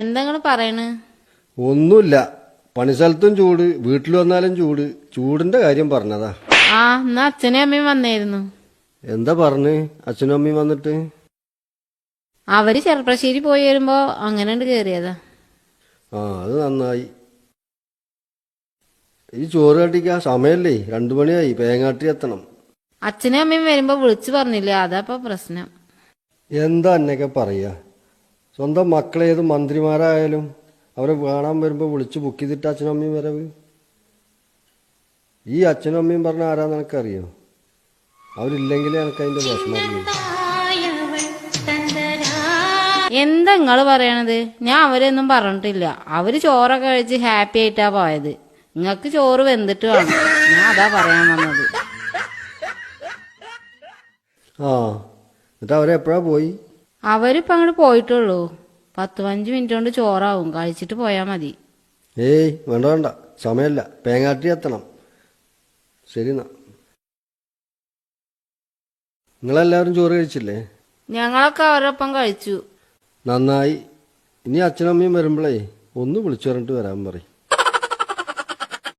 എന്താ നിങ്ങൾ പറയണ്? ഒന്നുമില്ല. പണിസ്ഥലത്തും ചൂട് വീട്ടിൽ വന്നാലും ചൂട്. ചൂടിന്റെ കാര്യം പറഞ്ഞതാ. ആ എന്നാ അച്ഛനും അമ്മയും വന്നായിരുന്നു എന്താ പറഞ്ഞ്? അച്ഛനും അമ്മയും വന്നിട്ട്? അവർ ചെറുപ്പശ്ശേരി പോയി വരുമ്പോ അങ്ങനെ ഉണ്ട് കേറിയതാ. ആ അത് നന്നായി. ഈ ചോറ് കട്ടിക്കാ സമയല്ലേ? രണ്ടു മണിയായി. പേങ്ങാട്ടി എത്തണം. അച്ഛനും അമ്മയും വരുമ്പോ വിളിച്ചു പറഞ്ഞില്ലേ? അതാ പ്രശ്നം. എന്താ എന്നൊക്കെ പറയാ? സ്വന്തം മക്കളേത് മന്ത്രിമാരായാലും അവരെ കാണാൻ വരുമ്പോൾ വിളിച്ച് ബുക്ക് ചെയ്തിട്ട് അച്ഛനും അമ്മയും വരവ്. ഈ അച്ഛനും അമ്മയും പറഞ്ഞ ആരാന്ന് എനിക്കറിയോ? അവരില്ലെങ്കിലേ എനിക്ക് അതിന്റെ വിഷമം എന്താ നിങ്ങൾ പറയണത്? ഞാൻ അവരൊന്നും പറഞ്ഞിട്ടില്ല. അവർ ചോറൊക്കെ കഴിച്ച് ഹാപ്പി ആയിട്ടാ പോയത്. നിങ്ങക്ക് ചോറ് വെന്തിട്ട് വേണം. ഞാൻ അതാ പറയാൻ വന്നത്. ആ എന്നിട്ട് അവരെപ്പോഴാ പോയി? അവരിപ്പോ അങ്ങോട്ട് പോയിട്ടുള്ളൂ. പത്ത് പതിനഞ്ച് മിനിറ്റ് കൊണ്ട് ചോറാവും. കഴിച്ചിട്ട് പോയാ മതി. ഏയ് വേണ്ട വേണ്ട. സമയമല്ല. പേങ്ങാട്ടി എത്തണം. ശരി നിങ്ങളെല്ലാവരും ചോറ് കഴിച്ചില്ലേ? ഞങ്ങളൊക്കെ അവരൊപ്പം കഴിച്ചു. നന്നായി. ഇനി അച്ഛനമ്മയും വരുമ്പോഴേ ഒന്ന് വിളിച്ചു പറഞ്ഞിട്ട് വരാൻ പറയും.